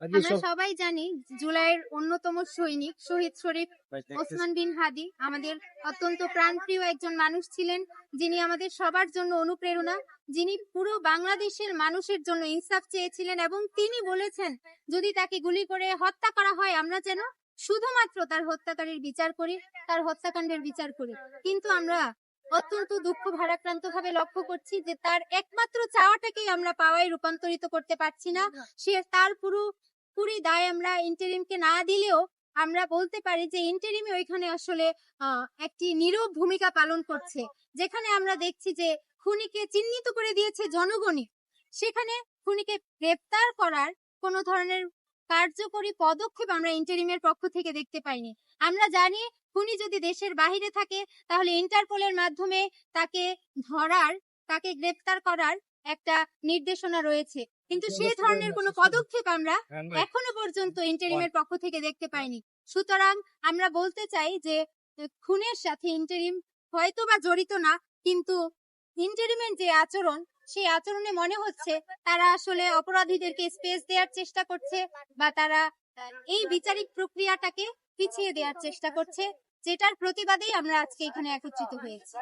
আমরা সবাই জানি জুলাইয়ের অন্যতম সৈনিক শহীদ শরীফ ওসমান বিন হাদি আমাদের অত্যন্ত প্রাণপ্রিয় একজন মানুষ ছিলেন। যিনি আমাদের সবার জন্য অনুপ্রেরণা যিনি পুরো বাংলাদেশের মানুষের জন্য ইনসাফ চেয়েছিলেন এবং তিনি বলেছেন যদি তাকে গুলি করে হত্যা করা হয় আমরা যেন শুধুমাত্র তার হত্যাকারীর বিচার করি তার হত্যাকাণ্ডের বিচার করি। কিন্তু আমরা অত্যন্ত দুঃখ ভারাক্রান্ত ভাবে লক্ষ্য করছি যে তার একমাত্র চাওয়াটাকেই আমরা পাওয়ায় রূপান্তরিত করতে পারছি না। সে তার পুরো পুরি দায় আমরা ইন্টারিমকে না দিলেও আমরা বলতে পারি যে ইন্টারিমে ওইখানে আসলে একটি নীরব ভূমিকা পালন করছে। যেখানে আমরা দেখছি যে খুনিকে চিহ্নিত করে দিয়েছে জনগণই। সেখানে খুনিকে গ্রেপ্তার করার কোনো ধরনের কার্যকরী পদক্ষেপ আমরা ইন্টারিমের পক্ষ থেকে দেখতে পাইনি। আমরা জানি খুনি যদি দেশের বাইরে থাকে, তাহলে ইন্টারপোলের মাধ্যমে তাকে ধরার, তাকে গ্রেপ্তার করার একটা নির্দেশনা রয়েছে। কিন্তু সেই ধরনের কোনো পদক্ষেপ আমরা এখনও পর্যন্ত ইন্টারিমের পক্ষ থেকে দেখতে পাইনি। সুতরাং আমরা বলতে চাই যে খুনের সাথে ইন্টারিম হয়তো বা জড়িত না কিন্তু ইন্টারিমের যে আচরণ সেই আচরণে মনে হচ্ছে তারা আসলে অপরাধীদেরকে স্পেস দেওয়ার চেষ্টা করছে বা তারা এই বিচারিক প্রক্রিয়াটাকে পিছিয়ে দেওয়ার চেষ্টা করছে যেটার প্রতিবাদেই আমরা আজকে এখানে একত্রিত হয়েছি।